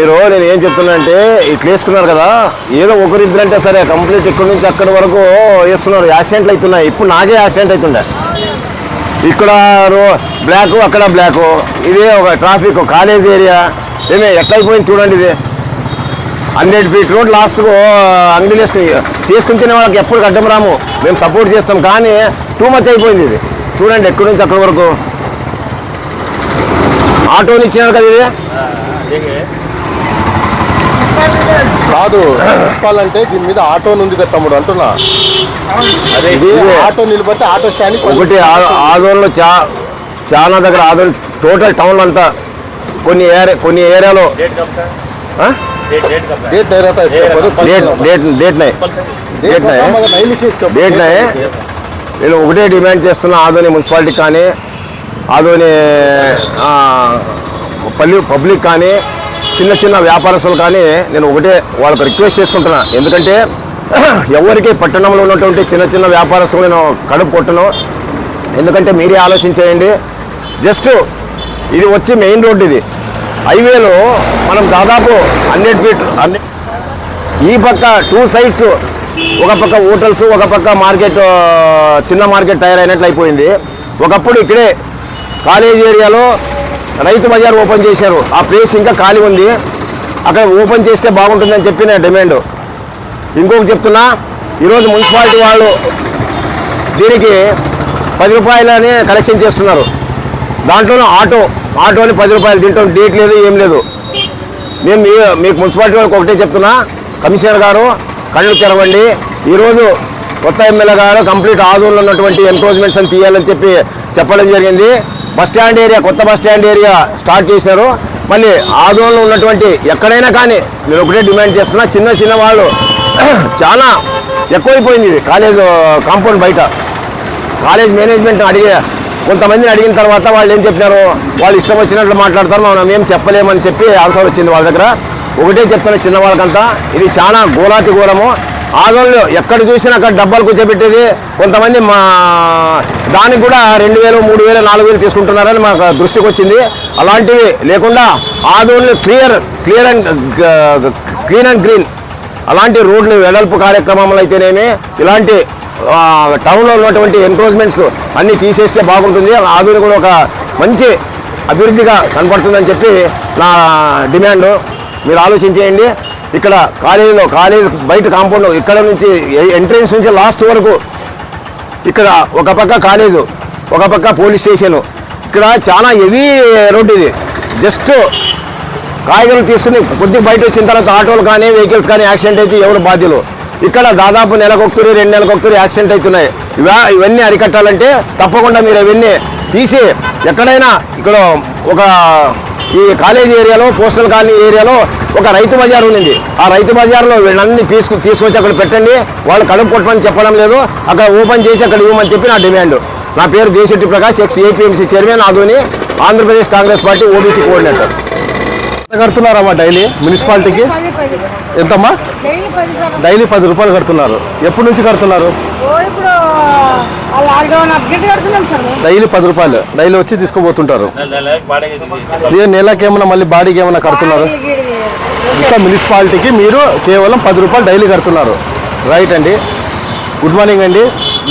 మీరు నేను ఏం చెప్తున్నా అంటే ఇట్లా వేసుకున్నారు కదా ఏదో ఒకరిద్దరు అంటే సరే కంప్లీట్ ఇక్కడ నుంచి అక్కడి వరకు వేస్తున్నారు యాక్సిడెంట్లు అవుతున్నాయి. ఇప్పుడు నాకే యాక్సిడెంట్ అవుతుండే. ఇక్కడ రో బ్లాక్ అక్కడ బ్లాక్. ఇదే ఒక ట్రాఫిక్ కాలేజ్ ఏరియా. ఏమే ఎట్లయిపోయింది చూడండి ఇది. హండ్రెడ్ ఫీట్ రోడ్ లాస్ట్కు అంగడిలు వేసుకుని చేసుకుని వాళ్ళకి ఎప్పుడు గడ్డం రాము. మేము సపోర్ట్ చేస్తాం కానీ టూ మచ్ అయిపోయింది ఇది. చూడండి ఎక్కడి నుంచి అక్కడి వరకు. ఆటోని ఇచ్చినారు కదా ఇది? కాదు మున్సిపల్ అంటే దీని మీద ఆటో ఉంది కదా తమ్ముడు అంటున్నా. ఇది ఆటో నిలబడితే ఆటో స్టాండ్ ఒకటి ఆ- ఆదోన్లో చా చాలా దగ్గర ఆదోన్ టోటల్ టౌన్ అంతా కొన్ని ఏరియా కొన్ని ఏరియాలో ఆ? డేట్ డేట్ డేట్ డేట్ నై డేట్ నై డేట్ నై నేను. ఒకటే డిమాండ్ చేస్తున్నా ఆదోని మున్సిపాలిటీ కానీ ఆదోని ఆ, పల్లి పబ్లిక్ కానీ చిన్న చిన్న వ్యాపారస్తులు కానీ నేను ఒకటే వాళ్ళకి రిక్వెస్ట్ చేసుకుంటున్నా. ఎందుకంటే ఎవరికి పట్టణంలో ఉన్నటువంటి చిన్న చిన్న వ్యాపారస్తులు నేను కడుపు కొట్టను. ఎందుకంటే మీరే ఆలోచించేయండి. జస్ట్ ఇది వచ్చి మెయిన్ రోడ్ ఇది. హైవేలో మనం దాదాపు హండ్రెడ్ ఫీట్ హండ్రెడ్ ఈ పక్క టూ సైడ్స్ ఒక పక్క హోటల్స్ ఒక పక్క మార్కెట్ చిన్న మార్కెట్ తయారైనట్లు అయిపోయింది. ఒకప్పుడు ఇక్కడే కాలేజ్ ఏరియాలో రైతు బజార్ ఓపెన్ చేశారు. ఆ ప్లేస్ ఇంకా ఖాళీ ఉంది. అక్కడ ఓపెన్ చేస్తే బాగుంటుందని చెప్పి నా డిమాండ్. ఇంకొకటి చెప్తున్నా ఈరోజు మున్సిపాలిటీ వాళ్ళు దీనికి పది రూపాయలనే కలెక్షన్ చేస్తున్నారు. దాంట్లోనూ ఆటో ఆటోని పది రూపాయలు తింటాం డేట్ లేదు ఏం లేదు. నేను మీ మీకు మున్సిపాలిటీ వాళ్ళకి ఒకటే చెప్తున్నా కమిషనర్ గారు కళ్ళు తెరవండి. ఈరోజు కొత్త ఎమ్మెల్యే గారు కంప్లీట్ ఆదోళనలో ఉన్నటువంటి ఎన్క్రోచ్మెంట్స్ అని తీయాలని చెప్పి చెప్పడం జరిగింది. బస్ స్టాండ్ ఏరియా కొత్త బస్ స్టాండ్ ఏరియా స్టార్ట్ చేశారు. మళ్ళీ ఆదోళనలో ఉన్నటువంటి ఎక్కడైనా కానీ నేను ఒకటే డిమాండ్ చేస్తున్నా చిన్న చిన్న వాళ్ళు చాలా ఎక్కువైపోయింది ఇది. కాలేజ్ కాంపౌండ్ బయట. కాలేజ్ మేనేజ్మెంట్ అడిగే కొంతమందిని అడిగిన తర్వాత వాళ్ళు ఏం చెప్పినారు? వాళ్ళు ఇష్టం వచ్చినట్లు మాట్లాడతారు మనం ఏం చెప్పలేమని చెప్పి ఆన్సర్ వచ్చింది వాళ్ళ దగ్గర. ఒకటే చెప్తాను చిన్న వాళ్ళకంతా ఇది చాలా ఘోరాతి ఘోరము. ఆదోళ్ళు ఎక్కడ చూసినా అక్కడ డబ్బాలు కూర్చోబెట్టేది. కొంతమంది మా దానికి కూడా రెండు వేలు మూడు వేలు నాలుగు వేలు తీసుకుంటున్నారని మాకు దృష్టికి వచ్చింది. అలాంటివి లేకుండా ఆదోళన clear clear and clean and green అలాంటి రోడ్లు వెడల్పు కార్యక్రమంలో అయితేనేమి ఇలాంటి టౌన్లో ఉన్నటువంటి ఎన్క్రోచ్మెంట్స్ అన్నీ తీసేస్తే బాగుంటుంది. ఆధునిక కూడా ఒక మంచి అభివృద్ధిగా కనపడుతుందని చెప్పి నా డిమాండ్. మీరు ఆలోచించేయండి. ఇక్కడ కాలేజీలో కాలేజ్ బయట కాంపౌండ్ ఇక్కడ నుంచి ఎంట్రన్స్ నుంచి లాస్ట్ వరకు ఇక్కడ ఒక పక్క కాలేజు ఒక పక్క పోలీస్ స్టేషను. ఇక్కడ చాలా హెవీ రోడ్ ఇది. జస్ట్ కాయగూరలు తీసుకుని కొద్దిగా బయట వచ్చిన తర్వాత ఆటోలు కానీ వెహికల్స్ కానీ యాక్సిడెంట్ అయితే ఎవరు బాధ్యులు? ఇక్కడ దాదాపు నెలకొకతురి రెండు నెలకొకతురి యాక్సిడెంట్ అవుతున్నాయి. ఇవన్నీ అరికట్టాలంటే తప్పకుండా మీరు అవన్నీ తీసి ఎక్కడైనా ఇక్కడ ఒక ఈ కాలేజీ ఏరియాలో పోస్టల్ కాలనీ ఏరియాలో ఒక రైతు బజార్ ఉంది ఆ రైతు బజార్లో వీళ్ళన్నీ తీసుకు తీసుకొచ్చి అక్కడ పెట్టండి. వాళ్ళు కడుపు కొట్టమని చెప్పడం లేదు. అక్కడ ఓపెన్ చేసి అక్కడ ఇవ్వమని చెప్పి నా డిమాండ్. నా పేరు Desetti Prakash ex APMC chairman Adoni Andhra Pradesh Congress party OBC coordinator. కడుతున్నారమ్మా daily మున్సిపాలిటీకి? ఎంతమ్మా? డైలీ పది రూపాయలు కడుతున్నారు. ఎప్పటి నుంచి కడుతున్నారు? డైలీ పది రూపాయలు. డైలీ వచ్చి తీసుకుపోతుంటారు. ఏ నెలకి ఏమైనా మళ్ళీ బాడీకి ఏమైనా కడుతున్నారు. ఇంకా మున్సిపాలిటీకి మీరు కేవలం పది రూపాయలు డైలీ కడుతున్నారు. రైట్ అండి. గుడ్ మార్నింగ్ అండి.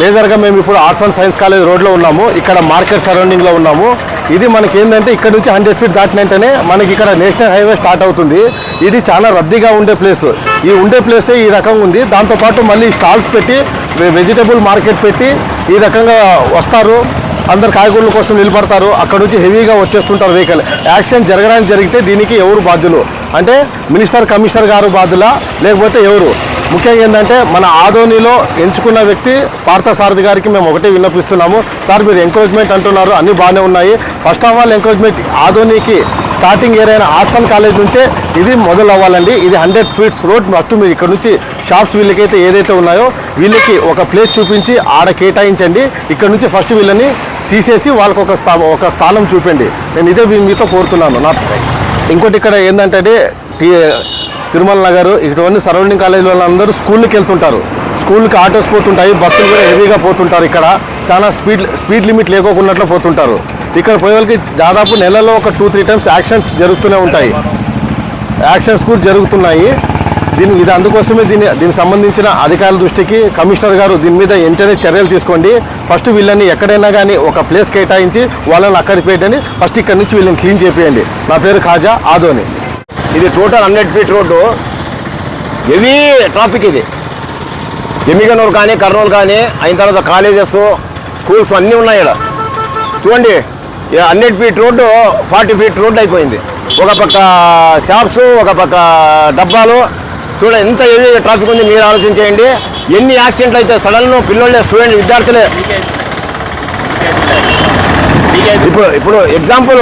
మేజర్గా మేము ఇప్పుడు ఆర్ట్స్ అండ్ సైన్స్ కాలేజ్ రోడ్లో ఉన్నాము. ఇక్కడ మార్కెట్ సరౌండింగ్లో ఉన్నాము. ఇది మనకి ఏంటంటే ఇక్కడ నుంచి హండ్రెడ్ ఫీట్ దాటిన వెంటనే మనకి ఇక్కడ నేషనల్ హైవే స్టార్ట్ అవుతుంది. ఇది చాలా రద్దీగా ఉండే ప్లేస్ ఈ ఉండే ప్లేసే ఈ రకంగా ఉంది. దాంతోపాటు మళ్ళీ స్టాల్స్ పెట్టి వెజిటబుల్ మార్కెట్ పెట్టి ఈ రకంగా వస్తారు. అందరు కాయగూరల కోసం నిలబడతారు. అక్కడ నుంచి హెవీగా వచ్చేస్తుంటారు వెహికల్ యాక్సిడెంట్ జరగడానికి జరిగితే దీనికి ఎవరు బాధ్యులు? అంటే మినిస్టర్ కమిషనర్ గారు బాధ్యులా లేకపోతే ఎవరు? ముఖ్యంగా ఏంటంటే మన ఆదోనిలో ఎంచుకున్న వ్యక్తి పార్థసారథి గారికి మేము ఒకటే విన్నపిస్తున్నాము. సార్ మీరు ఎంకరేజ్మెంట్ అంటున్నారు. అన్నీ బాగానే ఉన్నాయి. ఫస్ట్ ఆఫ్ ఆల్ ఎంకరేజ్మెంట్ ఆదోనికి స్టార్టింగ్ ఏరియా అయిన ఆర్ట్స్ అండ్ కాలేజ్ నుంచే ఇది మొదలు అవ్వాలండి ఇది హండ్రెడ్ ఫీట్స్ రోడ్. ఫస్ట్ మీరు ఇక్కడ నుంచి షాప్స్ వీళ్ళకైతే ఏదైతే ఉన్నాయో వీళ్ళకి ఒక ప్లేస్ చూపించి ఆడ కేటాయించండి. ఇక్కడ నుంచి ఫస్ట్ వీళ్ళని తీసేసి వాళ్ళకు ఒక స్థా ఒక స్థానం చూపండి. నేను ఇదే మీతో కోరుతున్నాను. నా ఇంకోటి ఇక్కడ ఏంటంటే టీ తిరుమల నగర్ ఇటువంటి సరౌండింగ్ కాలేజీ వాళ్ళందరూ స్కూల్కి వెళ్తుంటారు. స్కూల్కి ఆటోస్ పోతుంటాయి బస్సులు కూడా హెవీగా పోతుంటారు ఇక్కడ. చాలా స్పీడ్ స్పీడ్ లిమిట్ లేకోకున్నట్లు పోతుంటారు. ఇక్కడ పోయే వాళ్ళకి దాదాపు నెలలో ఒక టూ త్రీ టైమ్స్ యాక్సిడెంట్స్ జరుగుతూనే ఉంటాయి. యాక్షన్స్ కూడా జరుగుతున్నాయి. దీని ఇది అందుకోసమే దీని దీనికి సంబంధించిన అధికారుల దృష్టికి కమిషనర్ గారు దీని మీద వెంటనే చర్యలు తీసుకోండి. ఫస్ట్ వీళ్ళని ఎక్కడైనా కానీ ఒక ప్లేస్ కేటాయించి వాళ్ళని అక్కడికి పెట్టండి. ఫస్ట్ ఇక్కడ నుంచి వీళ్ళని క్లీన్ చేపియండి. నా పేరు ఖాజా ఆదోని. ఇది total hundred feet road. Heavy traffic ఇది. ఎమ్మిగనూరు కానీ కర్నూలు కానీ అయిన తర్వాత కాలేజెస్ స్కూల్స్ అన్నీ ఉన్నాయి ఇక్కడ. చూడండి. Hundred feet road forty feet road అయిపోయింది. ఒక పక్క షాప్స్ ఒక పక్క డబ్బాలు. చూడండి ఎంత హెవీ ట్రాఫిక్ ఉంది మీరు ఆలోచించేయండి. ఎన్ని యాక్సిడెంట్లు అయితే సడన్ పిల్లలే స్టూడెంట్ విద్యార్థులే. ఇప్పుడు ఇప్పుడు ఎగ్జాంపుల్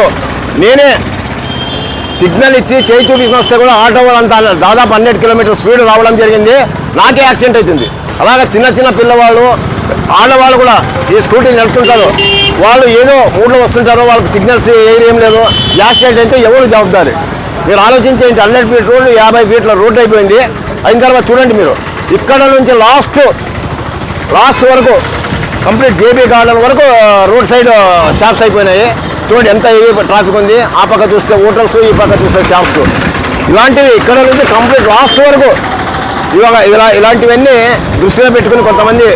నేనే సిగ్నల్ ఇచ్చి చేయి చూపించిన వస్తే కూడా ఆటో వాళ్ళంతా దాదాపు హండ్రెడ్ కిలోమీటర్ స్పీడ్ రావడం జరిగింది. నాకే యాక్సిడెంట్ అవుతుంది. అలాగే చిన్న చిన్న పిల్లవాళ్ళు ఆడవాళ్ళు కూడా ఈ స్కూటీ నడుపుతుంటారు. వాళ్ళు ఏదో ఊళ్ళో వస్తుంటారు వాళ్ళకి సిగ్నల్స్ ఏం లేదు యాక్సిడెంట్ అయితే ఎవరు జవాబుదారి? మీరు ఆలోచించేయండి హండ్రెడ్ ఫీట్ రోడ్డు యాభై ఫీట్ల రోడ్డు అయిపోయింది. అయిన తర్వాత చూడండి మీరు ఇక్కడ నుంచి లాస్ట్ లాస్ట్ వరకు కంప్లీట్ జేబీ గార్డెన్ వరకు రోడ్ సైడ్ షాప్స్ అయిపోయినాయి. చూడండి ఎంత ఏవీ ట్రాఫిక్ ఉంది. ఆ పక్క చూస్తే హోటల్స్ ఈ పక్క చూస్తే షాప్స్. ఇలాంటివి ఇక్కడ నుంచి కంప్లీట్ లాస్ట్ వరకు ఇవాళ ఇలా ఇలాంటివన్నీ దృష్టిలో పెట్టుకుని కొంతమంది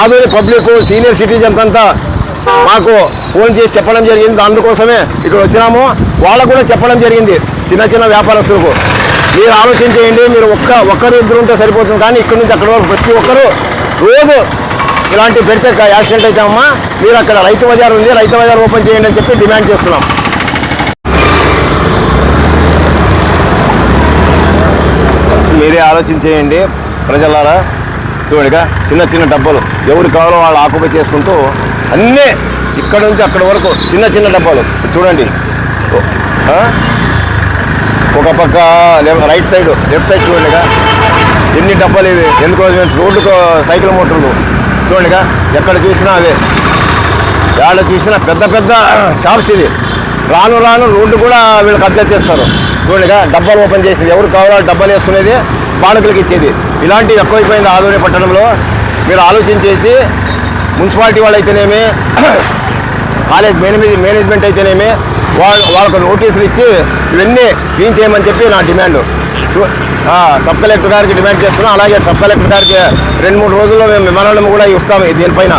ఆధునిక పబ్లిక్ సీనియర్ సిటిజన్స్ అంతా మాకు ఫోన్ చేసి చెప్పడం జరిగింది. అందుకోసమే ఇక్కడ వచ్చినాము. వాళ్ళకు కూడా చెప్పడం జరిగింది చిన్న చిన్న వ్యాపారస్తులకు. మీరు ఆలోచించేయండి మీరు ఒక్క ఒక్కరు ఇద్దరు ఉంటే సరిపోతుంది. కానీ ఇక్కడ నుంచి అక్కడ వరకు ప్రతి ఒక్కరు రోజు ఇలాంటి పెడితే యాక్సిడెంట్ అయితే అమ్మా మీరు అక్కడ రైతు బజార్ ఉంది. రైతు బజార్ ఓపెన్ చేయండి అని చెప్పి డిమాండ్ చేస్తున్నాం. మీరే ఆలోచించేయండి ప్రజలారా చూడగా చిన్న చిన్న డబ్బాలు ఎవరు కావాలో వాళ్ళు ఆకుపై చేసుకుంటూ అన్నీ ఇక్కడ నుంచి అక్కడ వరకు చిన్న చిన్న డబ్బాలు. చూడండి. ఒక పక్క రైట్ సైడ్ లెఫ్ట్ సైడ్ చూడండిగా. ఎన్ని డబ్బాలు ఇవి? ఎందుకో రోడ్డుకు సైకిల్ మోటార్లు చూడండిగా. ఎక్కడ చూసినా అవే. ఎక్కడ చూసినా పెద్ద పెద్ద షాప్స్ ఇది రాను రాను రోడ్డు కూడా వీళ్ళు కబ్జా చేస్తారు. చూడండిగా డబ్బాలు ఓపెన్ చేసేది ఎవరు కావాలో డబ్బాలు వేసుకునేది బాణకులకు ఇచ్చేది. ఇలాంటివి ఎక్కువైపోయింది ఆదోని పట్టణంలో. మీరు ఆలోచించేసి మున్సిపాలిటీ వాళ్ళు అయితేనేమి కాలేజ్ మేనేజ్ మేనేజ్మెంట్ అయితేనేమి వాళ్ళు వాళ్ళకు నోటీసులు ఇచ్చి ఇవన్నీ క్లీన్ చేయమని చెప్పి నా డిమాండ్. చూ- సబ్ కలెక్టర్ గారికి డిమాండ్ చేస్తున్నాం. అలాగే సబ్ కలెక్టర్ గారికి రెండు మూడు రోజుల్లో మేము విమానాలను కూడా ఇస్తాము దీనిపైన.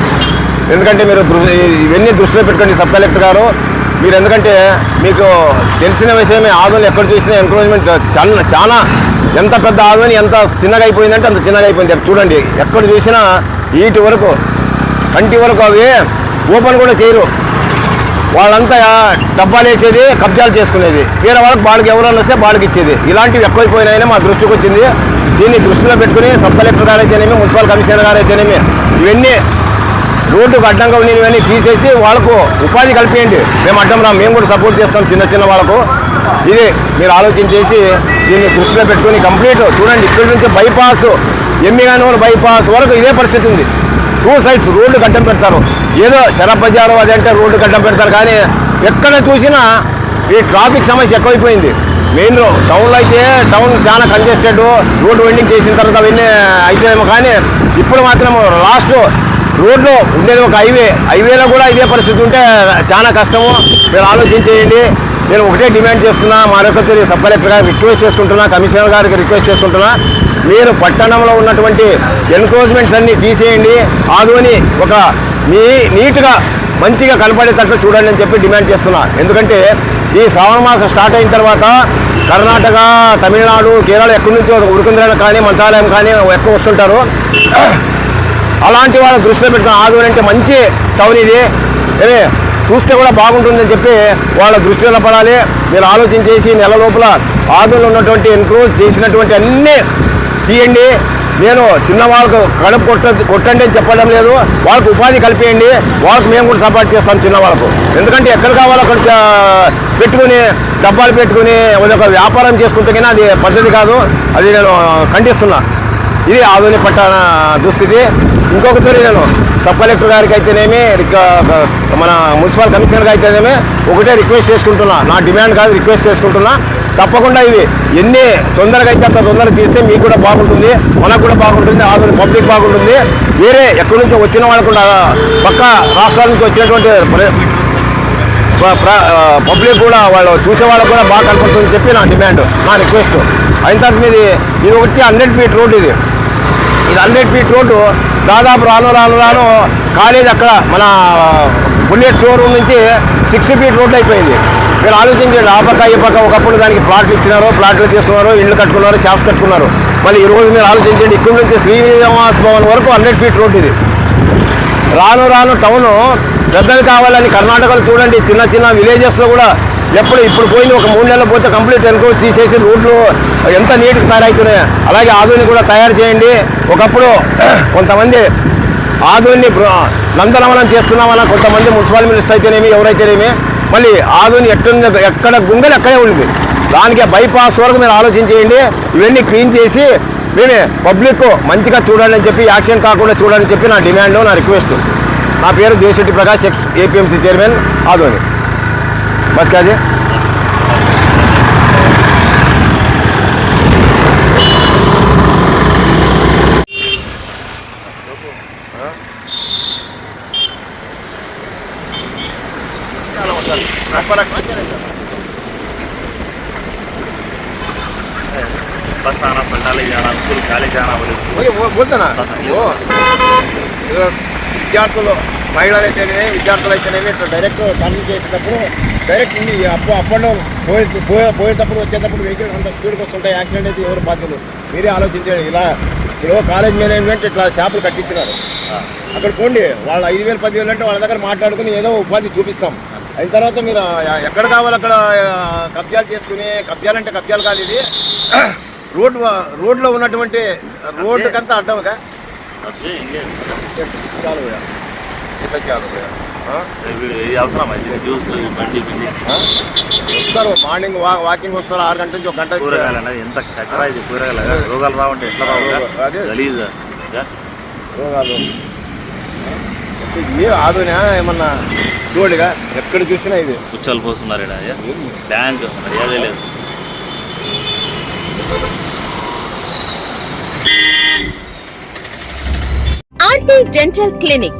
ఎందుకంటే మీరు ఇవన్నీ దృష్టిలో పెట్టుకోండి సబ్ కలెక్టర్ గారు. మీరు ఎందుకంటే మీకు తెలిసిన విషయమే ఆదోళన ఎక్కడ చూసినా ఎంకరేజ్మెంట్ చాలా చాలా ఎంత పెద్ద ఆదోని ఎంత చిన్నగా అయిపోయిందంటే అంత చిన్నగా అయిపోయింది. చూడండి ఎక్కడ చూసినా ఈటి వరకు కంటి వరకు అవి ఓపెన్ కూడా చేయరు. వాళ్ళంతా డబ్బాలు వేసేది కబ్జాలు చేసుకునేది. వేరే వాళ్ళకి వాళ్ళకి ఎవరైనా వస్తే వాళ్ళకి ఇచ్చేది. ఇలాంటివి ఎక్కువైపోయినాయని మా దృష్టికి వచ్చింది. దీన్ని దృష్టిలో పెట్టుకుని సబ్ కలెక్టర్ గారు అయితేనేమి మున్సిపల్ కమిషనర్ గారు అయితేనేమి ఇవన్నీ రోడ్డుకు అడ్డంగా ఉన్నవన్నీ తీసేసి వాళ్ళకు ఉపాధి కల్పించండి. మేము అడ్డం రా మేము కూడా సపోర్ట్ చేస్తాం చిన్న చిన్న వాళ్ళకు. ఇది మీరు ఆలోచించేసి దీన్ని దృష్టిలో పెట్టుకుని కంప్లీట్ చూడండి ఇక్కడి నుంచి బైపాస్ ఎమ్మిగానూరు బైపాస్ వరకు ఇదే పరిస్థితి ఉంది. టూ సైడ్స్ రోడ్డు గడ్డం పెడతారు. ఏదో శరబ్ బజారు అదంటే రోడ్డు గడ్డం పెడతారు. కానీ ఎక్కడ చూసినా ఈ ట్రాఫిక్ సమస్య ఎక్కువైపోయింది. మెయిన్ టౌన్లో అయితే టౌన్ చాలా కంజెస్టెడ్ రోడ్డు వెండింగ్ చేసిన తర్వాత అవన్నీ అయితేనేమో కానీ ఇప్పుడు మాత్రం లాస్ట్ రోడ్లో ఉండేది ఒక హైవే హైవేలో కూడా ఇదే పరిస్థితి ఉంటే చాలా కష్టము. మీరు ఆలోచించేయండి. నేను ఒకటే డిమాండ్ చేస్తున్నా మరొకరి యొక్క సబ్ కలెక్టర్ గారికి రిక్వెస్ట్ చేసుకుంటున్నా కమిషనర్ గారికి రిక్వెస్ట్ చేసుకుంటున్నా. మీరు పట్టణంలో ఉన్నటువంటి ఎన్క్రోచ్మెంట్స్ అన్నీ తీసేయండి. ఆదోని ఒక నీ నీట్గా మంచిగా కనపడేటట్లు చూడండి అని చెప్పి డిమాండ్ చేస్తున్నా. ఎందుకంటే ఈ శ్రావణ మాసం స్టార్ట్ అయిన తర్వాత కర్ణాటక తమిళనాడు కేరళ ఎక్కడి నుంచో ఉడుకుంద్రాలు కానీ మంత్రాలయం కానీ ఎక్కువ వస్తుంటారు. అలాంటి వాళ్ళ దృష్టిలో పెట్టిన ఆదోని అంటే మంచి టౌన్ ఇది. ఏ చూస్తే కూడా బాగుంటుందని చెప్పి వాళ్ళ దృష్టిలో పడాలి. మీరు ఆలోచించేసి నెల లోపల ఆదోలో ఉన్నటువంటి ఎన్క్రోజ్ చేసినటువంటి అన్నీ తీయండి. నేను చిన్న వాళ్ళకు కడుపు కొట్ట కొట్టండి అని చెప్పడం లేదు. వాళ్ళకు ఉపాధి కల్పేయండి. వాళ్ళకు మేము కూడా సపోర్ట్ చేస్తాం చిన్న వాళ్ళకు. ఎందుకంటే ఎక్కడ కావాలో అక్కడ పెట్టుకుని డబ్బాలు పెట్టుకుని ఒక వ్యాపారం చేసుకుంటే కానీ అది పద్ధతి కాదు. అది నేను ఖండిస్తున్నా. ఇది ఆధునిక పట్టణ దుస్థితి. ఇంకొకటి నేను సబ్ కలెక్టర్ గారికి అయితేనేమి రిక- మన మున్సిపల్ కమిషనర్కి అయితేనేమి ఒకటే రిక్వెస్ట్ చేసుకుంటున్నా. నా డిమాండ్ కాదు రిక్వెస్ట్ చేసుకుంటున్నా. తప్పకుండా ఇవి ఎన్ని తొందరగా అయితే అంత తొందరగా తీస్తే మీకు కూడా బాగుంటుంది మనకు కూడా బాగుంటుంది ఆధునిక పబ్లిక్ బాగుంటుంది. వేరే ఎక్కడి నుంచి వచ్చిన వాళ్ళకు కూడా పక్క రాష్ట్రాల నుంచి వచ్చినటువంటి ప్ర- పబ్లిక్ కూడా వాళ్ళు చూసే వాళ్ళకు కూడా బాగా కనపడుతుందని చెప్పి నా డిమాండ్ నా రిక్వెస్ట్. అయిన తర్వాత మీది ఇది వచ్చి హండ్రెడ్ ఫీట్ రోడ్ ఇది. ఇది హండ్రెడ్ ఫీట్ రోడ్డు దాదాపు రాను రాను రాను కాలేజ్ అక్కడ మన బుల్లెట్ షోరూమ్ నుంచి సిక్స్టీ ఫీట్ రోడ్ అయిపోయింది. మీరు ఆలోచించండి ఆ పక్క ఈ పక్క ఒకప్పుడు దానికి ప్లాట్లు ఇచ్చినారు ప్లాట్లు తీసుకున్నారు ఇళ్ళు కట్టుకున్నారు షాప్స్ కట్టుకున్నారు. మళ్ళీ ఈ రోజు మీరు ఆలోచించండి ఇక్కడ నుంచి శ్రీనివాస్ భవన్ వరకు హండ్రెడ్ ఫీట్ రోడ్ ఇది. రాను రాను టౌను పెద్దది కావాలని కర్ణాటకలో చూడండి. చిన్న చిన్న విలేజెస్లో కూడా ఎప్పుడు ఇప్పుడు పోయింది ఒక మూడు నెలలు పోతే కంప్లీట్ ఎన్క్రోచ్ తీసేసి రోడ్లు ఎంత నీట్గా తయారవుతున్నాయి. అలాగే ఆధుని కూడా తయారు చేయండి. ఒకప్పుడు కొంతమంది ఆధుని నందనవనం చేస్తున్నామన్న కొంతమంది మున్సిపల్ మినిస్టర్ అయితేనేమి ఎవరైతేనేమి మళ్ళీ ఆధుని ఎట్టుంది ఎక్కడ గుంగలు ఎక్కడే ఉంది దానికి బైపాస్ వరకు మీరు ఆలోచించేయండి. ఇవన్నీ క్లీన్ చేసి మేమే పబ్లిక్ మంచిగా చూడాలని చెప్పి యాక్షన్ కాకుండా చూడాలని చెప్పి నా డిమాండ్ నా రిక్వెస్ట్. నా పేరు Desetti Prakash ex APMC chairman Adoni बस क्या जी बस आना पलटा ले जाना स्कूल कॉलेज जाना बोले। वो बोलते ना वो यार तो మహిళలు అయితేనే విద్యార్థులు అయితేనేమి ఇట్లా డైరెక్ట్ టర్నింగ్ చేసేటప్పుడు డైరెక్ట్ ఉండి అప్పు అప్పుడు పోయే పోయే పోయేటప్పుడు వచ్చేటప్పుడు వెహికల్ అంత స్పీడ్కి వస్తుంటాయి యాక్సిడెంట్ అయితే ఎవరు బాధ్యులు? మీరే ఆలోచించండి ఇలా ఇప్పుడు కాలేజ్ మేనేజ్మెంట్ ఇట్లా షాపులు కట్టించినారు. అక్కడ పోండి. వాళ్ళు ఐదు వేలు పదివేలు అంటే వాళ్ళ దగ్గర మాట్లాడుకుని ఏదో ఉపాధి చూపిస్తాం. అయిన తర్వాత మీరు ఎక్కడ కావాలి అక్కడ కబ్జాలు చేసుకుని కబ్జాలు అంటే కబ్జాలు కాదు ఇది. రోడ్ రోడ్లో ఉన్నటువంటి రోడ్డుకంతా అడ్డంగా అదే ఇంకే? చాలు అవసరం ఇది జ్యూస్ బండి? వస్తారు మార్నింగ్ వా వాకింగ్ వస్తారు ఆరు గంటల నుంచి ఒక గంట కూరగాయలు అనేది ఎంత కచరా ఇది కూరగాయలు రోగాలు రావంటే ఎట్లా అదే. రావు గలీజ్ రోగాలు. ఏ ఆదునా ఏమన్నా చూడుగా ఎక్కడ చూసినా ఇది. పుచ్చలు పోస్తున్నారు ఇక్కడ ట్యాంక్ మర్యాదే లేదు. RT dental clinic